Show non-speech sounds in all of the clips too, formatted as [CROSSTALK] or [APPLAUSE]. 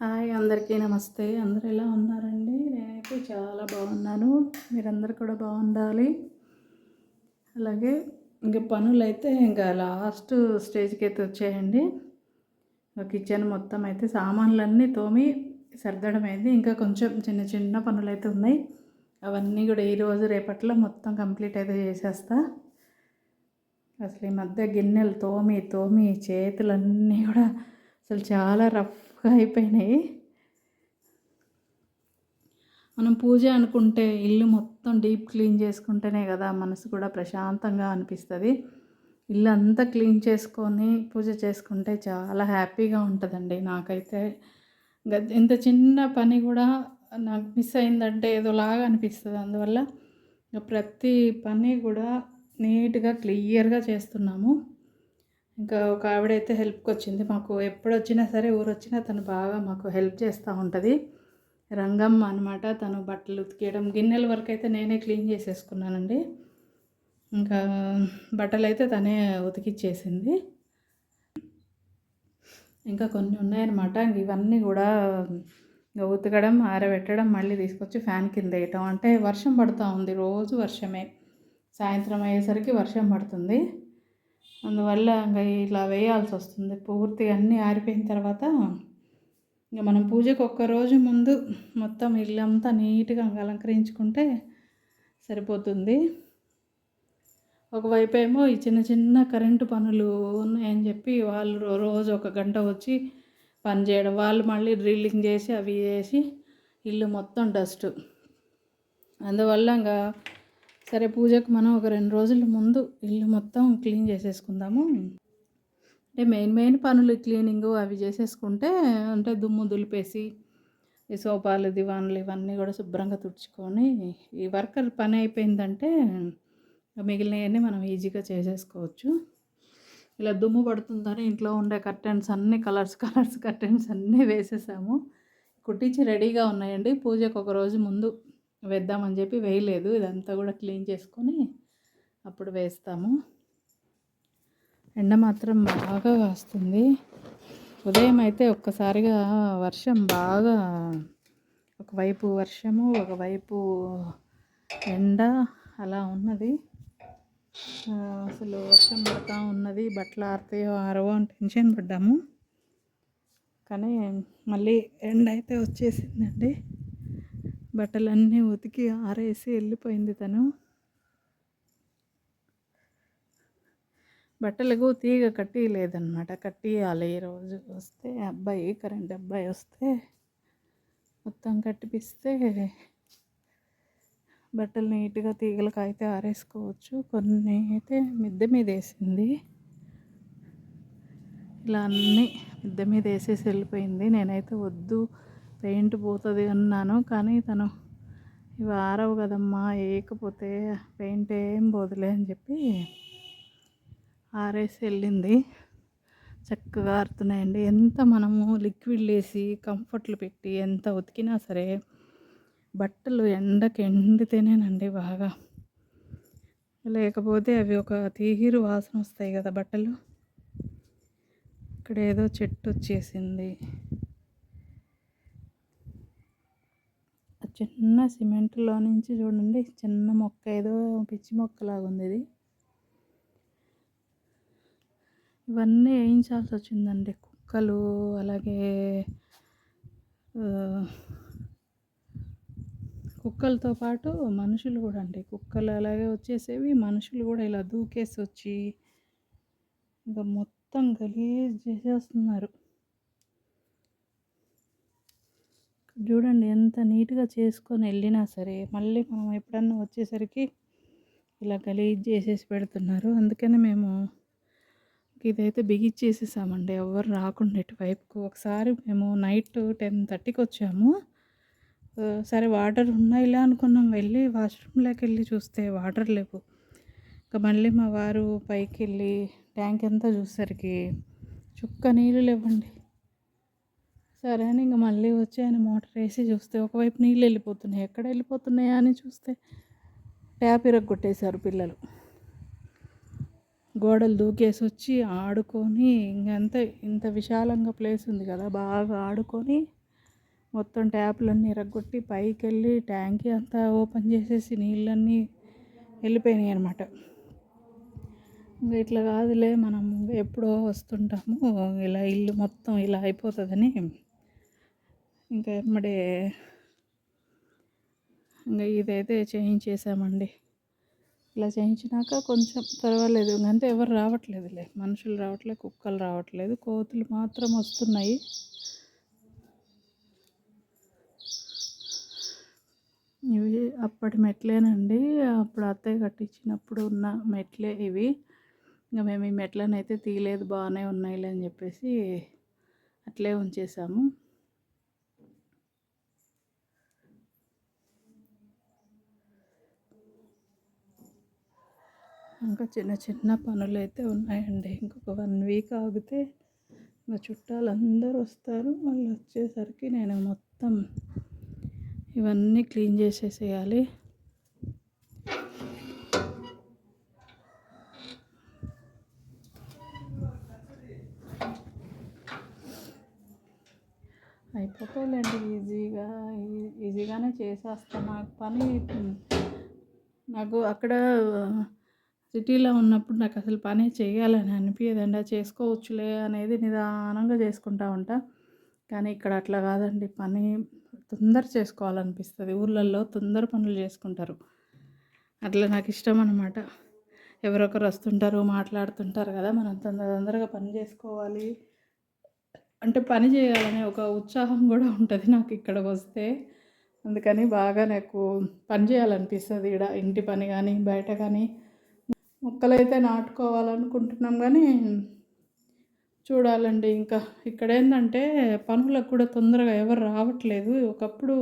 Hi అందరికీ నమస్తే. అందరూ ఎలా ఉన్నారండి? నేనైతే చాలా బాగున్నాను. మీరందరూ కూడా బాగుండాలి. అలాగే ఇంకా పనులు అయితే ఇంకా లాస్ట్ స్టేజ్కి అయితే వచ్చాయండి కిచెన్ మొత్తం అయితే సామాన్లన్నీ తోమి సర్దడం అయింది. ఇంకా కొంచెం చిన్న చిన్న పనులు అయితే ఉన్నాయి. అవన్నీ కూడా ఈరోజు రేపట్లో మొత్తం కంప్లీట్ అయితే చేసేస్తా. అసలు ఈ మధ్య గిన్నెలు తోమి తోమి చేతులన్నీ కూడా అసలు చాలా రఫ్ అయిపోయినాయి. మనం పూజ అనుకుంటే ఇల్లు మొత్తం డీప్ క్లీన్ చేసుకుంటేనే కదా మనసు కూడా ప్రశాంతంగా అనిపిస్తుంది. ఇల్లు అంతా క్లీన్ చేసుకొని పూజ చేసుకుంటే చాలా హ్యాపీగా ఉంటుందండి నాకైతే. ఇంత చిన్న పని కూడా నాకు మిస్ అయిందంటే ఏదోలాగా అనిపిస్తుంది. అందువల్ల ప్రతి పని కూడా నీట్గా క్లియర్గా చేస్తున్నాము. ఇంకా ఒక ఆవిడైతే హెల్ప్కి వచ్చింది మాకు ఎప్పుడు వచ్చినా సరే ఊరు వచ్చినా తను బాగా మాకు హెల్ప్ చేస్తూ ఉంటుంది. రంగమ్మ అనమాట తను బట్టలు ఉతికేయడం గిన్నెల వరకు అయితే నేనే క్లీన్ చేసేసుకున్నానండి. ఇంకా బట్టలు అయితే తనే ఉతికిచ్చేసింది. ఇంకా కొన్ని ఉన్నాయన్నమాట. ఇవన్నీ కూడా ఇంకా ఉతకడం ఆరబెట్టడం మళ్ళీ తీసుకొచ్చి ఫ్యాన్ కింద వేయటం. అంటే వర్షం పడుతూ ఉంది. రోజు వర్షమే. సాయంత్రం అయ్యేసరికి వర్షం పడుతుంది. అందువల్ల ఇంకా ఇలా వేయాల్సి వస్తుంది పూర్తిగా అన్నీ ఆరిపోయిన తర్వాత ఇంకా మనం పూజకు ఒక్క రోజు ముందు మొత్తం ఇల్లంతా నీట్గా అలంకరించుకుంటే సరిపోతుంది. ఒకవైపు ఏమో ఈ చిన్న చిన్న కరెంటు పనులు ఉన్నాయని చెప్పి వాళ్ళు రోజు ఒక గంట వచ్చి పని చేయడం వాళ్ళు మళ్ళీ డ్రిల్లింగ్ చేసి అవి చేసి ఇల్లు మొత్తం డస్ట్. అందువల్ల ఇంకా సరే పూజకు మనం ఒక రెండు రోజుల ముందు ఇల్లు మొత్తం క్లీన్ చేసేసుకుందాము. అంటే మెయిన్ మెయిన్ పనులు క్లీనింగ్ అవి చేసేసుకుంటే అంటే దుమ్ము దులిపేసి ఈ సోఫాలు దివాన్లు ఇవన్నీ కూడా శుభ్రంగా తుడుచుకొని ఈ వర్కర్ పని అయిపోయిందంటే మిగిలినవన్నీ మనం ఈజీగా చేసేసుకోవచ్చు. ఇలా దుమ్ము పడుతుందని ఇంట్లో ఉండే కర్టెన్స్ అన్ని కలర్స్ కలర్స్ కర్టెన్స్ అన్నీ వేసేసాము. కుట్టించి రెడీగా ఉన్నాయండి. పూజకు ఒక రోజు ముందు వేద్దామని చెప్పి వేయలేదు. ఇదంతా కూడా క్లీన్ చేసుకొని అప్పుడు వేస్తాము. ఎండ మాత్రం బాగా కాస్తుంది. ఉదయం అయితే ఒక్కసారిగా వర్షం బాగా ఒకవైపు వర్షము ఒకవైపు ఎండ అలా ఉన్నది. అసలు వర్షం పడతా ఉన్నది. బట్టలు ఆరుతాయో ఆరవో అని టెన్షన్ పడ్డాము. కానీ మళ్ళీ ఎండ అయితే వచ్చేసిందండి. బట్టలన్నీ ఉతికి ఆరేసి వెళ్ళిపోయింది తను. బట్టలకు తీగ కట్టి లేదనమాట కట్టియాలి ఈరోజు వస్తే అబ్బాయి కరెంట్ అబ్బాయి వస్తే మొత్తం కట్టిపిస్తే బట్టలు నీట్గా తీగలకు అయితే ఆరేసుకోవచ్చు. కొన్ని అయితే మిద్దె మీద వేసింది. ఇలా అన్నీ మిద్దె మీద వేసేసి వెళ్ళిపోయింది. నేనైతే వద్దు పెయింట్ పోతుంది అన్నాను కానీ తను ఇవి ఆరవు కదమ్మా వేయకపోతే పెయింట్ ఏం పోదులే అని చెప్పి ఆరేసి వెళ్ళింది. చక్కగా ఆరుతున్నాయండి. ఎంత మనము లిక్విడ్ వేసి కంఫర్ట్లు పెట్టి ఎంత ఉతికినా సరే బట్టలు ఎండకి ఎండితేనేనండి బాగా. లేకపోతే అవి ఒక తీరు వాసన వస్తాయి కదా బట్టలు. ఇక్కడ ఏదో చెట్టు వచ్చేసింది. చిన్న సిమెంట్లో నుంచి చూడండి చిన్న మొక్క ఏదో పిచ్చి మొక్కలాగా ఉంది ఇది. ఇవన్నీ వేయించాల్సి వచ్చిందండి కుక్కలు అలాగే కుక్కలతో పాటు మనుషులు కూడా అండి. కుక్కలు అలాగే వచ్చేసేవి మనుషులు కూడా ఇలా దూకేసి వచ్చి ఇంకా మొత్తం గలీజ్ చేసేస్తున్నారు. చూడండి ఎంత నీట్గా చేసుకొని వెళ్ళినా సరే మళ్ళీ మనం ఎప్పుడన్నా వచ్చేసరికి ఇలా గలీజ్ చేసేసి పెడుతున్నారు. అందుకని మేము ఇదైతే బిగిచ్చేసేసామండి ఎవరు రాకుండా ఇటువైపుకు. ఒకసారి మేము నైట్ టెన్ థర్టీకి వచ్చాము. సరే వాటర్ ఉన్నాయిలే అనుకున్నాం వెళ్ళి వాష్రూమ్లోకి వెళ్ళి చూస్తే వాటర్ లేవు. ఇంకా మళ్ళీ మా వారు పైకి వెళ్ళి ట్యాంక్ అంతా చూసేసరికి చుక్క నీళ్ళు లేవండి. సరే అని ఇంకా మళ్ళీ వచ్చి ఆయన మోటార్ వేసి చూస్తే ఒకవైపు నీళ్ళు వెళ్ళిపోతున్నాయి. ఎక్కడ వెళ్ళిపోతున్నాయా అని చూస్తే ట్యాప్ ఇరగొట్టేశారు పిల్లలు. గోడలు దూకేసి వచ్చి ఆడుకొని ఇంకంత ఇంత విశాలంగా ప్లేస్ ఉంది కదా బాగా ఆడుకొని మొత్తం ట్యాప్లన్నీ ఇరగొట్టి పైకి వెళ్ళి ట్యాంకీ అంతా ఓపెన్ చేసేసి నీళ్ళన్నీ వెళ్ళిపోయినాయి అనమాట ఇంకా ఇట్లా కాదులే మనం ఎప్పుడో వస్తుంటాము ఇలా ఇల్లు మొత్తం ఇలా అయిపోతుందని ఇంకా ఎమ్మడే ఇంకా ఇదైతే చేయించేసామండి. ఇలా చేయించినాక కొంచెం పర్వాలేదు. అంటే ఎవరు రావట్లేదులే. మనుషులు రావట్లేదు కుక్కలు రావట్లేదు. కోతులు మాత్రం వస్తున్నాయి. ఇవి అప్పటి మెట్లేనండి. అప్పుడు అత్తయ్య కట్టించినప్పుడు ఉన్న మెట్లే ఇవి. ఇంకా మేము ఈ మెట్లను అయితే తీయలేదు. బాగానే ఉన్నాయిలే అని చెప్పేసి అట్లే ఉంచేసాము. ఇంకా చిన్న చిన్న పనులు అయితే ఉన్నాయండి. ఇంకొక వన్ వీక్ ఆగితే నా చుట్టాలు అందరూ వస్తారు. వాళ్ళు వచ్చేసరికి నేను మొత్తం ఇవన్నీ క్లీన్ చేసేసేయాలి. అయిపోతాయిలేండి. ఈజీగా ఈజీగానే చేసేస్తాను నాకు పని నాకు అక్కడ సిటీలో ఉన్నప్పుడు నాకు అసలు పని చేయాలని అనిపించదండి అది చేసుకోవచ్చులే అనేది నిదానంగా చేసుకుంటా ఉంటా. కానీ ఇక్కడ అట్లా కాదండి. పని తొందర చేసుకోవాలనిపిస్తుంది. ఊళ్ళల్లో తొందర పనులు చేసుకుంటారు. అట్లా నాకు ఇష్టం అనమాట ఎవరొకరు వస్తుంటారు మాట్లాడుతుంటారు కదా. మనం తొందర తొందరగా పని చేసుకోవాలి. అంటే పని చేయాలనే ఒక ఉత్సాహం కూడా ఉంటుంది నాకు ఇక్కడ వస్తే. అందుకని బాగా నాకు పని చేయాలనిపిస్తుంది. ఇక్కడ ఇంటి పని కానీ బయట కానీ మొక్కలైతే నాటుకోవాలనుకుంటున్నాం కానీ చూడాలండి. ఇంకా ఇక్కడ ఏంటంటే పనులకు కూడా తొందరగా ఎవరు రావట్లేదు. ఒకప్పుడు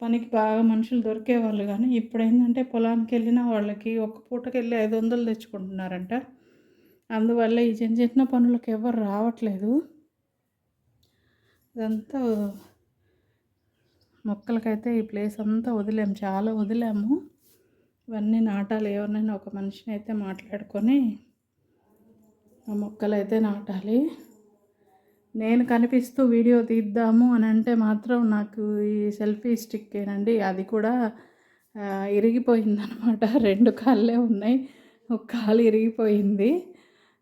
పనికి బాగా మనుషులు దొరికేవాళ్ళు కానీ ఇప్పుడు ఏంటంటే పొలానికి వెళ్ళిన వాళ్ళకి ఒక పూటకి వెళ్ళి ఐదు వందలు తెచ్చుకుంటున్నారంట. అందువల్ల ఈ చిన్న చిన్న పనులకు ఎవరు రావట్లేదు. ఇదంతా మొక్కలకైతే ఈ ప్లేస్ అంతా వదిలాము చాలా వదిలాము. ఇవన్నీ నాటాలి. ఎవరినైనా ఒక మనిషిని అయితే మాట్లాడుకొని ఆ మొక్కలు అయితే నాటాలి. నేను కనిపిస్తూ వీడియో తీద్దాము అని అంటే మాత్రం నాకు ఈ సెల్ఫీ స్టిక్కేనండి అది కూడా ఇరిగిపోయిందనమాట. రెండు కాళ్ళే ఉన్నాయి. ఒక కాలు ఇరిగిపోయింది.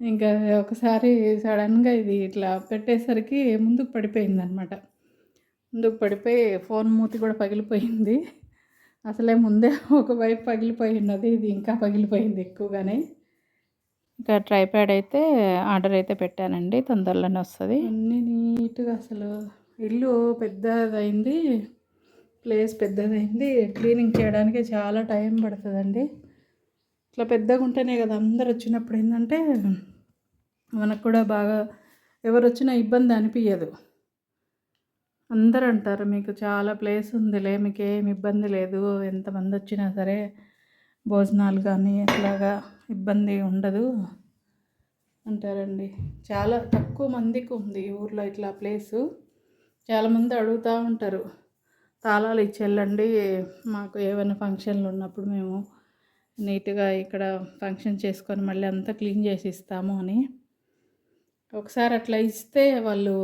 ఇంకా ఒకసారి సడన్గా ఇది ఇట్లా పెట్టేసరికి ముందుకు పడిపోయిందనమాట. ముందుకు పడిపోయి ఫోన్ మూతి కూడా పగిలిపోయింది. అసలే ముందే [LAUGHS] ఒకవైపు పగిలిపోయి ఉన్నది ఇది ఇంకా పగిలిపోయింది ఎక్కువగానే. ఇంకా ట్రైప్యాడ్ అయితే ఆర్డర్ అయితే పెట్టానండి తొందరలోనే వస్తుంది. అన్నీ నీట్గా అసలు ఇల్లు పెద్దదైంది ప్లేస్ పెద్దదైంది క్లీనింగ్ చేయడానికి చాలా టైం పడుతుందండి. ఇట్లా పెద్దగా ఉంటేనే కదా అందరు వచ్చినప్పుడు ఏంటంటే మనకు కూడా బాగా ఎవరు వచ్చినా ఇబ్బంది అనిపించదు అందరు అంటారు మీకు చాలా ప్లేస్ ఉందిలే మీకు ఏం ఇబ్బంది లేదు ఎంతమంది వచ్చినా సరే భోజనాలు కానీ ఎట్లాగా ఇబ్బంది ఉండదు అంటారండి. చాలా తక్కువ మందికి ఉంది ఊర్లో ఇట్లా ప్లేసు. చాలామంది అడుగుతూ ఉంటారు తాళాలు ఇచ్చేళ్ళండి మాకు ఏమైనా ఫంక్షన్లు ఉన్నప్పుడు మేము నీట్గా ఇక్కడ ఫంక్షన్ చేసుకొని మళ్ళీ అంతా క్లీన్ చేసి ఇస్తాము అని. ఒకసారి అట్లా ఇస్తే వాళ్ళు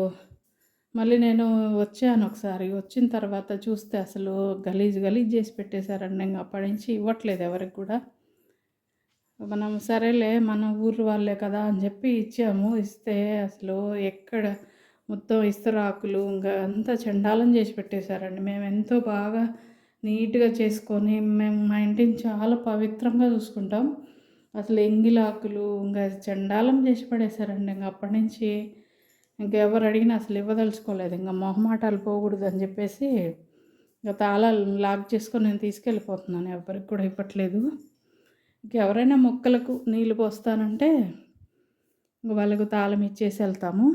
మళ్ళీ నేను వచ్చాను ఒకసారి. వచ్చిన తర్వాత చూస్తే అసలు గలీజ్ గలీజ్ చేసి పెట్టేశారండి. ఇంకా అప్పటి నుంచి ఇవ్వట్లేదు ఎవరికి కూడా. మనం సరేలే మన ఊరు వాళ్ళే కదా అని చెప్పి ఇచ్చాము. ఇస్తే అసలు ఎక్కడ మొత్తం ఇస్తరాకులు ఇంకా అంతా చండాలం చేసి పెట్టేశారండి. మేము ఎంతో బాగా నీట్గా చేసుకొని మేము మా ఇంటిని చాలా పవిత్రంగా చూసుకుంటాం. అసలు ఎంగిలాకులు ఇంకా చండాలం చేసి పడేశారండి. ఇంకా అప్పటి నుంచి ఇంకెవరు అడిగినా అసలు ఇవ్వదలుచుకోలేదు. ఇంకా మొహమాటాలు పోకూడదు అని చెప్పేసి ఇంకా తాళాలు లాక్ చేసుకొని నేను తీసుకెళ్ళిపోతున్నాను. ఎవరికి కూడా ఇవ్వట్లేదు. ఇంకెవరైనా మొక్కలకు నీళ్ళు పోస్తానంటే ఇంక వాళ్ళకు తాళం ఇచ్చేసి వెళ్తాము.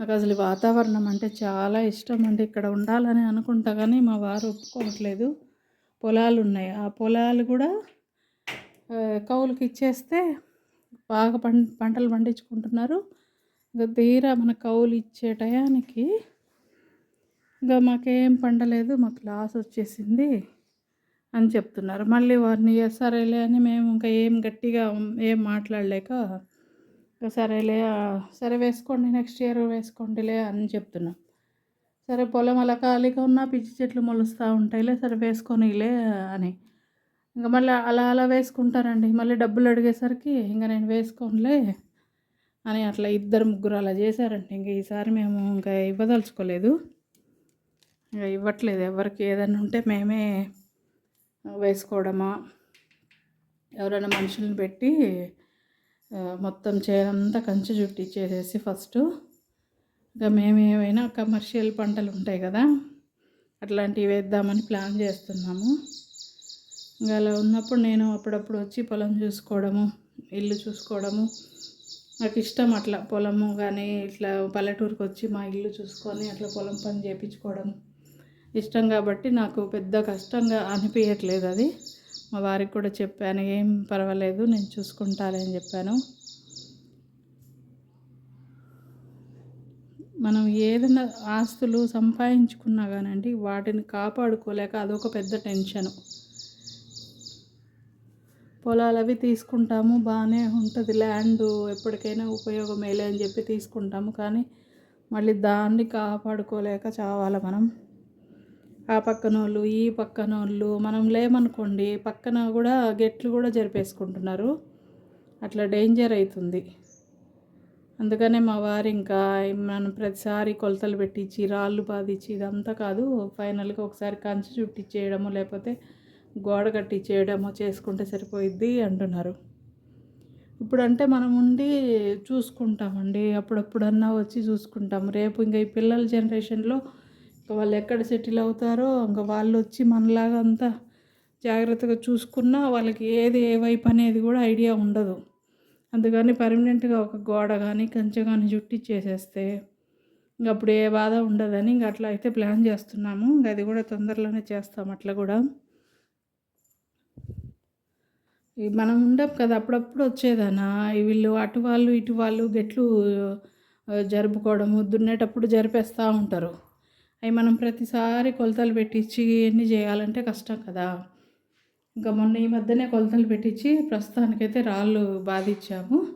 నాకు అసలు వాతావరణం అంటే చాలా ఇష్టం అండి. ఇక్కడ ఉండాలని అనుకుంటా కానీ మా వారు ఒప్పుకోవట్లేదు. పొలాలు ఉన్నాయి. ఆ పొలాలు కూడా కౌలుకి ఇచ్చేస్తే బాగా పం పంటలు పండించుకుంటున్నారు. ఇంకా తీరా మన కౌలు ఇచ్చే టయానికి ఇంకా మాకేం పండలేదు మాకు లాస్ వచ్చేసింది అని చెప్తున్నారు. మళ్ళీ వారిని సరేలే అని మేము ఇంకా ఏం గట్టిగా ఏం మాట్లాడలేక సరేలే సరే వేసుకోండి నెక్స్ట్ ఇయర్ వేసుకోండిలే అని చెప్తున్నాం సరే పొలం అలా ఖాళీగా ఉన్న పిచ్చి చెట్లు మొలుస్తూ ఉంటాయిలే సరే వేసుకొనిలే అని ఇంకా మళ్ళీ అలా అలా వేసుకుంటారండి. మళ్ళీ డబ్బులు అడిగేసరికి ఇంకా నేను వేసుకోనులే అని అట్లా ఇద్దరు ముగ్గురు అలా చేశారండి. ఇంక ఈసారి మేము ఇంకా ఇవ్వదలుచుకోలేదు. ఇంకా ఇవ్వట్లేదు ఎవరికి ఏదైనా ఉంటే మేమే వేసుకోవడమా ఎవరైనా మనుషులను పెట్టి మొత్తం చేనంతా కంచి జుట్టు ఇచ్చేసేసి ఫస్ట్. ఇంకా మేమేమైనా కమర్షియల్ పంటలు ఉంటాయి కదా అట్లాంటివి వేద్దామని ప్లాన్ చేస్తున్నాము. ఇంకా అలా ఉన్నప్పుడు నేను అప్పుడప్పుడు వచ్చి పొలం చూసుకోవడము ఇల్లు చూసుకోవడము. నాకు ఇష్టం అట్లా పొలము కానీ ఇట్లా పల్లెటూరుకి వచ్చి మా ఇల్లు చూసుకొని అట్లా పొలం పని చేయించుకోవడం ఇష్టం కాబట్టి నాకు పెద్ద కష్టంగా అనిపించట్లేదు అది. మా వారికి కూడా చెప్పాను ఏం పర్వాలేదు నేను చూసుకుంటాను అని చెప్పాను. మనం ఏదైనా ఆస్తులు సంపాదించుకున్నా కానండి వాటిని కాపాడుకోలేక అదొక పెద్ద టెన్షను. పొలాలు అవి తీసుకుంటాము బాగానే ఉంటుంది. ల్యాండ్ ఎప్పటికైనా ఉపయోగమేలే అని చెప్పి తీసుకుంటాము. కానీ మళ్ళీ దాన్ని కాపాడుకోలేక చావాలి మనం. ఆ పక్కన వాళ్ళు ఈ పక్కన వాళ్ళు మనం లేమనుకోండి పక్కన కూడా గెట్లు కూడా జరిపేసుకుంటున్నారు. అట్లా డేంజర్ అవుతుంది అందుకనే మా వారు ఇంకా మనం ప్రతిసారి కొలతలు పెట్టించి రాళ్ళు బాధించి ఇదంతా కాదు ఫైనల్గా ఒకసారి కంచి చుట్టించేయడము లేకపోతే గోడ కట్టి చేయడమో చేసుకుంటే సరిపోయిద్ది అంటున్నారు. ఇప్పుడు అంటే మనం ఉండి చూసుకుంటామండి. అప్పుడప్పుడన్నా వచ్చి చూసుకుంటాం. రేపు ఇంకా ఈ పిల్లల జనరేషన్లో ఇంకా వాళ్ళు ఎక్కడ సెటిల్ అవుతారో ఇంకా వాళ్ళు వచ్చి మనలాగా అంతా జాగ్రత్తగా చూసుకున్నా వాళ్ళకి ఏది ఏ వైపు అనేది కూడా ఐడియా ఉండదు. అందుకని పర్మనెంట్గా ఒక గోడ కానీ కంచె కానీ జుట్టిచ్చేసేస్తే ఇంక అప్పుడు ఏ బాధ ఉండదని ఇంకా అట్లా అయితే ప్లాన్ చేస్తున్నాము. ఇంక అది కూడా తొందరలోనే చేస్తాం అట్లా కూడా. మనం ఉండం కదా అప్పుడప్పుడు వచ్చేదానా? వీళ్ళు అటు వాళ్ళు ఇటు వాళ్ళు గెట్లు జరుపుకోవడము దున్నేటప్పుడు జరిపేస్తూ ఉంటారు. అవి మనం ప్రతిసారి కొలతలు పెట్టించి ఎన్ని చేయాలంటే కష్టం కదా. ఇంకా మొన్న ఈ మధ్యనే కొలతలు పెట్టించి ప్రస్తుతానికైతే రాళ్ళు బాధించాము.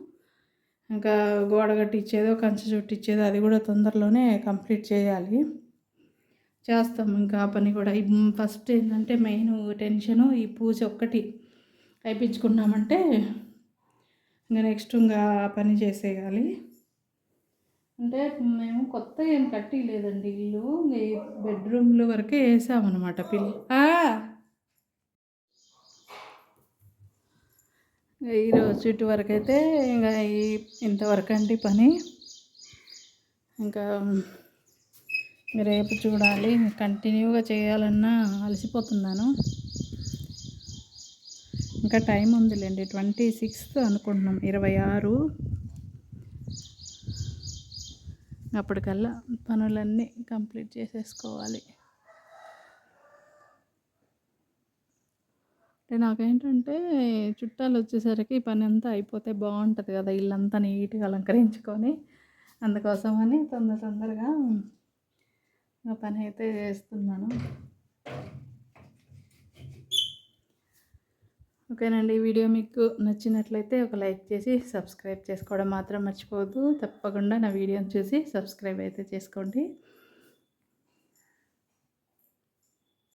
ఇంకా గోడ కట్టించేదో కంచె చుట్టించేదో అది కూడా తొందరలోనే కంప్లీట్ చేయాలి. చేస్తాం. ఇంకా పని కూడా. ఫస్ట్ ఏంటంటే మెయిన్ టెన్షను ఈ పూజ ఒక్కటి. అయిపించుకున్నామంటే ఇంకా నెక్స్ట్ ఇంకా పని చేసేయాలి. అంటే మేము కొత్త ఏం కట్టి లేదండి ఇల్లు బెడ్రూమ్లు వరకే వేసామన్నమాట పిల్లి ఈరోజు ఇటు వరకు అయితే ఇంకా ఈ ఇంతవరకు అండి పని. ఇంకా రేపు చూడాలి కంటిన్యూగా చేయాలన్నా అలసిపోతున్నాను. ఇంకా టైం ఉందిలేండి. ట్వంటీ సిక్స్త్ అనుకుంటున్నాం. ఇరవై ఆరు. అప్పటికల్లా పనులన్నీ కంప్లీట్ చేసేసుకోవాలి. అంటే నాకేంటంటే చుట్టాలు వచ్చేసరికి పని అంతా అయిపోతే బాగుంటుంది కదా ఇల్లంతా నీట్గా అలంకరించుకొని. అందుకోసమని తొందర తొందరగా పని అయితే చేస్తున్నాను. ఓకేనండి. వీడియో మీకు నచ్చినట్లయితే ఒక లైక్ చేసి సబ్స్క్రైబ్ చేసుకోవడం మాత్రం మర్చిపోవద్దు. తప్పకుండా నా వీడియోని చూసి సబ్స్క్రైబ్ అయితే చేసుకోండి.